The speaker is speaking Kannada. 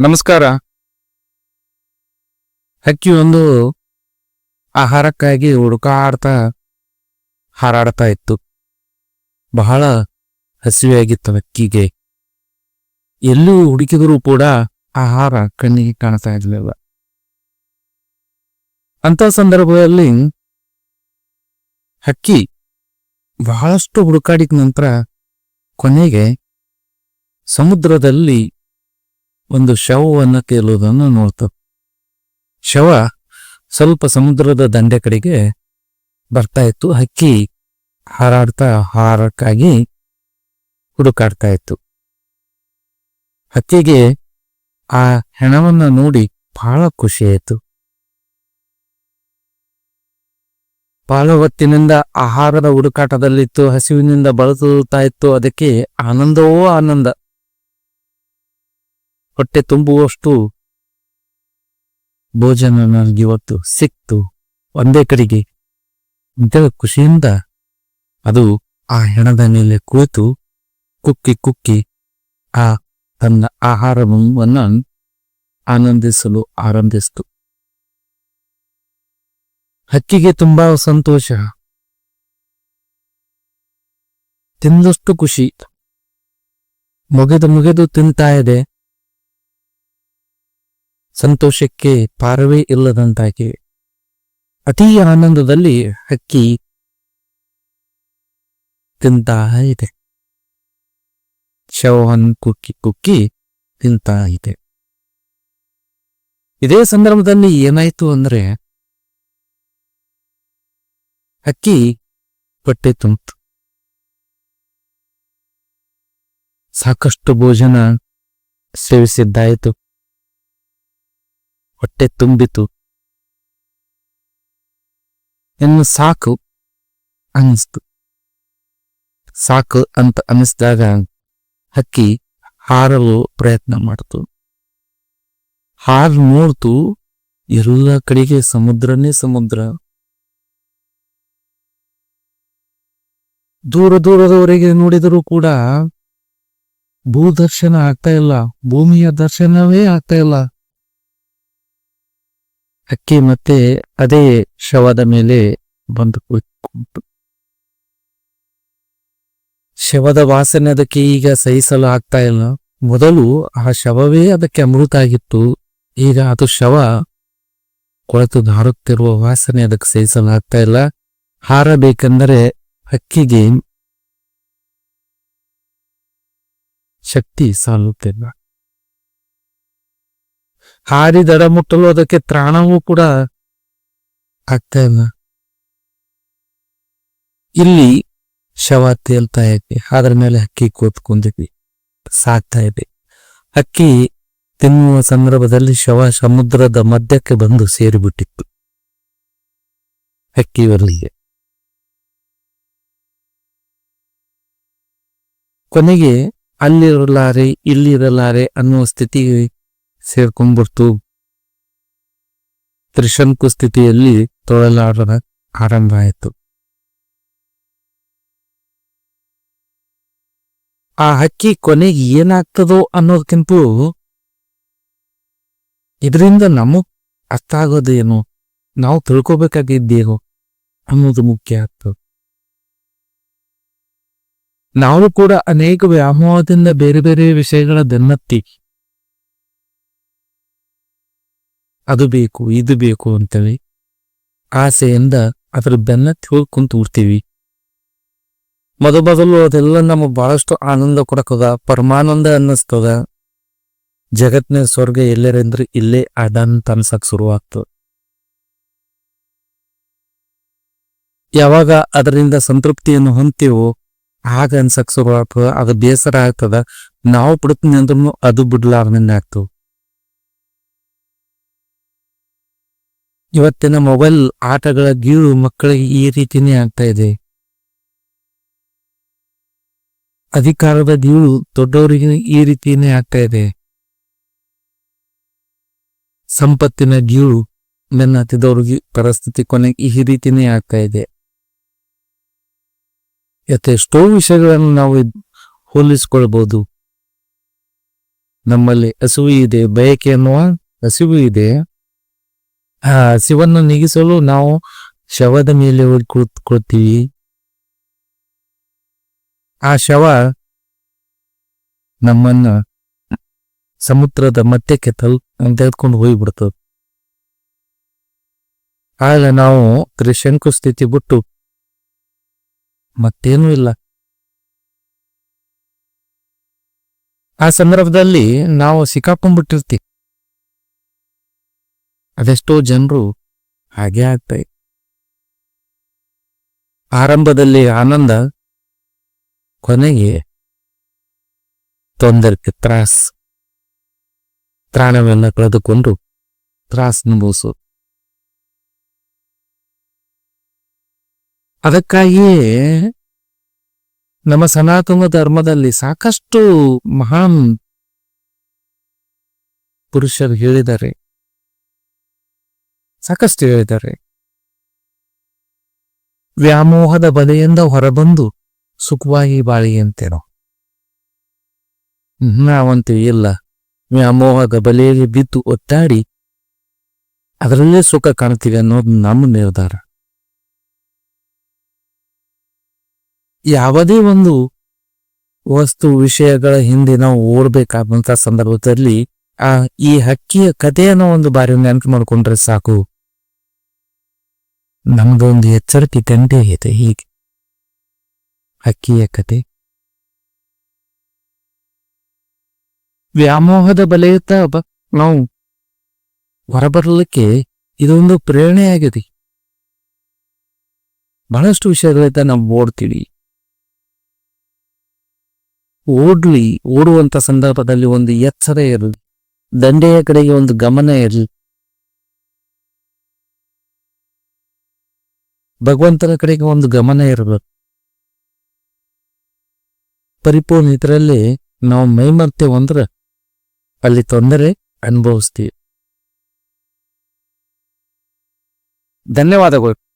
ನಮಸ್ಕಾರ. ಹಕ್ಕಿ ಒಂದು ಆಹಾರಕ್ಕಾಗಿ ಹುಡುಕಾಡ್ತಾ ಹಾರಾಡ್ತಾ ಇತ್ತು. ಬಹಳ ಹಸಿವೆಯಾಗಿತ್ತು ಹಕ್ಕಿಗೆ. ಎಲ್ಲೂ ಹುಡುಕಿದರೂ ಕೂಡ ಆಹಾರ ಕಣ್ಣಿಗೆ ಕಾಣ್ತಾ ಇರಲಿಲ್ಲ. ಅಂತ ಸಂದರ್ಭದಲ್ಲಿ ಹಕ್ಕಿ ಬಹಳಷ್ಟು ಹುಡುಕಾಡಿದ ನಂತರ ಕೊನೆಗೆ ಸಮುದ್ರದಲ್ಲಿ ಒಂದು ಶವವನ್ನು ಕೇಳುವುದನ್ನು ನೋಡ್ತು ಶವ ಸ್ವಲ್ಪ ಸಮುದ್ರದ ದಂಡೆ ಕಡೆಗೆ ಬರ್ತಾ ಇತ್ತು. ಹಕ್ಕಿ ಹಾರಾಡ್ತಾ ಹಾರಕ್ಕಾಗಿ ಹುಡುಕಾಡ್ತಾ ಇತ್ತು. ಹಕ್ಕಿಗೆ ಆ ಹೆಣವನ್ನು ನೋಡಿ ಬಹಳ ಖುಷಿ ಆಯಿತು. ಬಹಳ ಹೊತ್ತಿನಿಂದ ಆಹಾರದ ಹುಡುಕಾಟದಲ್ಲಿತ್ತು, ಹಸಿವಿನಿಂದ ಬಳಸುತ್ತಾ ಇತ್ತು. ಅದಕ್ಕೆ ಆನಂದವೋ ಆನಂದ. ಹೊಟ್ಟೆ ತುಂಬುವಷ್ಟು ಭೋಜನ ನನಗೆ ಇವತ್ತು ಸಿಕ್ತು. ಒಂದೇ ಕಡೆಗೆ ಅಂತೇಳಿ ಖುಷಿಯಿಂದ ಅದು ಆ ಹೆಣದ ಮೇಲೆ ಕುಳಿತು ಕುಕ್ಕಿ ಕುಕ್ಕಿ ಆ ತನ್ನ ಆಹಾರವನ್ನು ಆನಂದಿಸಲು ಆರಂಭಿಸಿತು. ಹಕ್ಕಿಗೆ ತುಂಬಾ ಸಂತೋಷ. ತಿಂದಷ್ಟು ಖುಷಿ. ಮುಗಿದು ಮುಗಿದು ತಿಂತಾ ಇದೆ. ಸಂತೋಷಕ್ಕೆ ಪಾರವೇ ಇಲ್ಲದಂತಾಗಿವೆ ಅತೀ ಆನಂದದಲ್ಲಿ ಹಕ್ಕಿ ತಿಂತಾ ಇದೆ. ಚೌಹಾನ್ ಕುಕ್ಕಿ ಕುಕ್ಕಿ ತಿಂತಾ ಇದೆ. ಇದೇ ಸಂದರ್ಭದಲ್ಲಿ ಏನಾಯ್ತು ಅಂದ್ರೆ ಹಕ್ಕಿ ಹೊಟ್ಟೆ ತುಂಬಿತು. ಸಾಕಷ್ಟು ಭೋಜನ ಸೇವಿಸಿದ್ದಾಯಿತು. ಹೊಟ್ಟೆ ತುಂಬಿತು. ಇನ್ನು ಸಾಕು ಅನ್ನಿಸ್ತು. ಸಾಕು ಅಂತ ಅನ್ನಿಸಿದಾಗ ಹಕ್ಕಿ ಹಾರಲು ಪ್ರಯತ್ನ ಮಾಡ್ತು. ಹಾರ್ ನೋಡ್ತು ಎಲ್ಲ ಕಡೆಗೆ ಸಮುದ್ರನೇ ಸಮುದ್ರ. ದೂರ ದೂರದವರೆಗೆ ನೋಡಿದರೂ ಕೂಡ ಭೂದರ್ಶನ ಆಗ್ತಾ ಇಲ್ಲ, ಭೂಮಿಯ ದರ್ಶನವೇ ಆಗ್ತಾ ಇಲ್ಲ. ಹಕ್ಕಿ ಮತ್ತೆ ಅದೇ ಶವದ ಮೇಲೆ ಬಂದು ಕುಂಟು ಶವದ ವಾಸನೆ ಅದಕ್ಕೆ ಈಗ ಸಹಿಸಲು ಆಗ್ತಾ ಇಲ್ಲ. ಮೊದಲು ಆ ಶವವೇ ಅದಕ್ಕೆ ಅಮೃತ ಆಗಿತ್ತು. ಈಗ ಅದು ಶವ ಕೊಳೆತು ಹಾರುತ್ತಿರುವ ವಾಸನೆ ಅದಕ್ಕೆ ಸಹಿಸಲು ಆಗ್ತಾ ಇಲ್ಲ. ಹಾರಬೇಕೆಂದರೆ ಹಕ್ಕಿಗೆ ಶಕ್ತಿ ಸಾಲುತ್ತಿಲ್ಲ. ಹಾರಿ ದಡ ಮುಟ್ಟಲು ಅದಕ್ಕೆ ತ್ರಾಣವೂ ಕೂಡ ಆಗ್ತಾ ಇಲ್ಲ. ಇಲ್ಲಿ ಶವ ತೇಲ್ತಾ ಇದೆ ಅದರ ಮೇಲೆ ಹಕ್ಕಿ ಕೂತ್ಕೊಂಡಿದ್ವಿ. ಸಾಕ್ತಾ ಇದೆ ಹಕ್ಕಿ ತಿನ್ನುವ ಸಂದರ್ಭದಲ್ಲಿ ಶವ ಸಮುದ್ರದ ಮಧ್ಯಕ್ಕೆ ಬಂದು ಸೇರಿಬಿಟ್ಟಿತ್ತು. ಹಕ್ಕಿಯವರಿಗೆ ಕೊನೆಗೆ ಅಲ್ಲಿರಲಾರೆ ಇಲ್ಲಿರಲಾರೆ ಅನ್ನುವ ಸ್ಥಿತಿಗೆ ಸೇರ್ಕೊಂಡ್ಬಿಡ್ತು ತ್ರಿಶಂಕು ಸ್ಥಿತಿಯಲ್ಲಿ ತೊಳಲಾಡದ ಆರಂಭ ಆಯಿತು. ಆ ಹಕ್ಕಿ ಕೊನೆಗೆ ಏನಾಗ್ತದೋ ಅನ್ನೋದಕ್ಕಿಂತ ಇದರಿಂದ ನಮಗ್ ಅರ್ಥ ಆಗೋದೇನು? ನಾವು ತಿಳ್ಕೊಬೇಕಾಗಿದ್ದೇನು ಅನ್ನೋದು ಮುಖ್ಯ ಆಗ್ತದೆ ನಾವು ಕೂಡ ಅನೇಕ ವ್ಯಾಮೋಹದಿಂದ ಬೇರೆ ಬೇರೆ ವಿಷಯಗಳ ಬೆನ್ನತ್ತಿ ಅದು ಬೇಕು, ಇದು ಬೇಕು ಅಂತೇಳಿ ಆಸೆಯಿಂದ ಅದ್ರ ಬೆನ್ನತ್ತಿ ಹೋಗಿ ಕುಂತು ಬಿಡ್ತೀವಿ. ಮೊದ ಮೊದಲು ಅದೆಲ್ಲ ನಮಗೆ ಬಹಳಷ್ಟು ಆನಂದ ಕೊಡಕದ, ಪರಮಾನಂದ ಅನ್ನಿಸ್ತದ. ಜಗತ್ನ ಸ್ವರ್ಗ ಎಲ್ಲರೆಂದ್ರೆ ಇಲ್ಲೇ ಅಡನ್ ಅನ್ಸಕ್ ಶುರುವಾಗ್ತದ ಯಾವಾಗ ಅದರಿಂದ ಸಂತೃಪ್ತಿಯನ್ನು ಹೊಂತೀವೋ ಆಗ ಅನ್ಸಕ್ ಶುರುವಾಗ್ತದ, ಅದು ಬೇಸರ ಆಗ್ತದ. ನಾವು ಬಿಡ್ತೀನಿ ಅಂದ್ರೂ ಅದು ಬಿಡ್ಲಾರ್ದಂಗೆ ಆಗ್ತವ ಇವತ್ತಿನ ಮೊಬೈಲ್ ಆಟಗಳ ಗೀಳು ಮಕ್ಕಳಿಗೆ ಈ ರೀತಿನೇ ಆಗ್ತಾ ಇದೆ. ಅಧಿಕಾರದ ಗೀಳು ದೊಡ್ಡವರಿಗೆ ಈ ರೀತಿನೇ ಆಗ್ತಾ ಇದೆ. ಸಂಪತ್ತಿನ ಗೀಳು ಬೆನ್ನತ್ತಿದವ್ರಿಗೆ ಪರಿಸ್ಥಿತಿ ಕೊನೆಗೆ ಈ ರೀತಿನೇ ಆಗ್ತಾ ಇದೆ. ಎಷ್ಟೋ ವಿಷಯಗಳನ್ನು ನಾವು ಹೋಲಿಸಿಕೊಳ್ಬಹುದು ನಮ್ಮಲ್ಲಿ ಹಸಿವು ಇದೆ, ಬಯಕೆ ಅನ್ನುವ ಹಸಿವು ಇದೆ. ಆ ಹಸಿವನ್ನು ನೀಗಿಸಲು ನಾವು ಶವದ ಮೇಲೆ ಹೋಗಿ ಕುಳಿತುಕೊಳ್ತೀವಿ ಆ ಶವ ನಮ್ಮನ್ನ ಸಮುದ್ರದ ಮಧ್ಯಕ್ಕೆ ತಲ್, ತೆಗೆದುಕೊಂಡು ಹೋಗಿಬಿಡ್ತದೆ. ಆಗ ನಾವು ತ್ರಿಶಂಕು ಸ್ಥಿತಿ ಬಿಟ್ಟು ಮತ್ತೇನೂ ಇಲ್ಲ. ಆ ಸಂದರ್ಭದಲ್ಲಿ ನಾವು ಸಿಕ್ಕಾಕೊಂಡ್ಬಿಟ್ಟಿರ್ತೀವಿ. ಅದೆಷ್ಟೋ ಜನರು ಹಾಗೆ ಆಗ್ತಾ ಆರಂಭದಲ್ಲಿ ಆನಂದ, ಕೊನೆಗೆ ತೊಂದರೆ ತ್ರಾಸ್. ತ್ರಾಣವನ್ನು ಕಳೆದುಕೊಂಡು ತ್ರಾಸ್ ಅನುಭವಿಸು ಅದಕ್ಕಾಗಿಯೇ ನಮ್ಮ ಸನಾತನ ಧರ್ಮದಲ್ಲಿ ಸಾಕಷ್ಟು ಮಹಾನ್ ಪುರುಷರು ಹೇಳಿದ್ದಾರೆ. ಸಾಕಷ್ಟು ಹೇಳಿದ್ದಾರೆ. ವ್ಯಾಮೋಹದ ಬಲೆಯಿಂದ ಹೊರಬಂದು ಸುಖವಾಗಿ ಬಾಳಿ ಅಂತೇನೋ. ನಾವಂತೀವಿ ಇಲ್ಲ. ವ್ಯಾಮೋಹದ ಬಲೆಯಲ್ಲಿ ಬಿದ್ದು ಒತ್ತಾಡಿ ಅದರಲ್ಲೇ ಸುಖ ಕಾಣ್ತೀವಿ ಅನ್ನೋದು ನಮ್ಮ ನಿರ್ಧಾರ. ಯಾವುದೇ ಒಂದು ವಸ್ತು ವಿಷಯಗಳ ಹಿಂದೆ ನಾವು ಓಡಬೇಕಾದಂತ ಸಂದರ್ಭದಲ್ಲಿ ಆ ಈ ಹಕ್ಕಿಯ ಕಥೆಯನ್ನು ಒಂದು ಬಾರಿ ನೆನಪು ಮಾಡಿಕೊಂಡ್ರೆ ಸಾಕು. ನಮ್ದೊಂದು ಎಚ್ಚರಿಕೆ ಗಂಟೆ ಇದೆ ಹೀಗೆ. ಹಕ್ಕಿಯ ಕತೆ. ವ್ಯಾಮೋಹದ ಬಲೆಯುತ್ತ ನಾವು ಹೊರಬರಲಿಕ್ಕೆ ಇದೊಂದು ಪ್ರೇರಣೆಯಾಗಿದೆ. ಬಹಳಷ್ಟು ವಿಷಯಗಳಿಂದ ನಾವು ಓಡ್ತೀವಿ. ಓಡ್ಲಿ, ಓಡುವಂತ ಸಂದರ್ಭದಲ್ಲಿ ಒಂದು ಎಚ್ಚರ ಇರಲಿ. ದಂಡೆಯ ಕಡೆಗೆ ಒಂದು ಗಮನ ಇರಲಿ. ಭಗವಂತನ ಕಡೆಗೆ ಒಂದು ಗಮನ ಇರಬೇಕು. ಪರಿಪೂರ್ಣ ಇದರಲ್ಲಿ ನಾವು ಮೈಮರ್ತೇವೆ ಅಂದ್ರೆ ಅಲ್ಲಿ ತೊಂದರೆ ಅನುಭವಿಸ್ತೀವಿ. ಧನ್ಯವಾದಗಳು.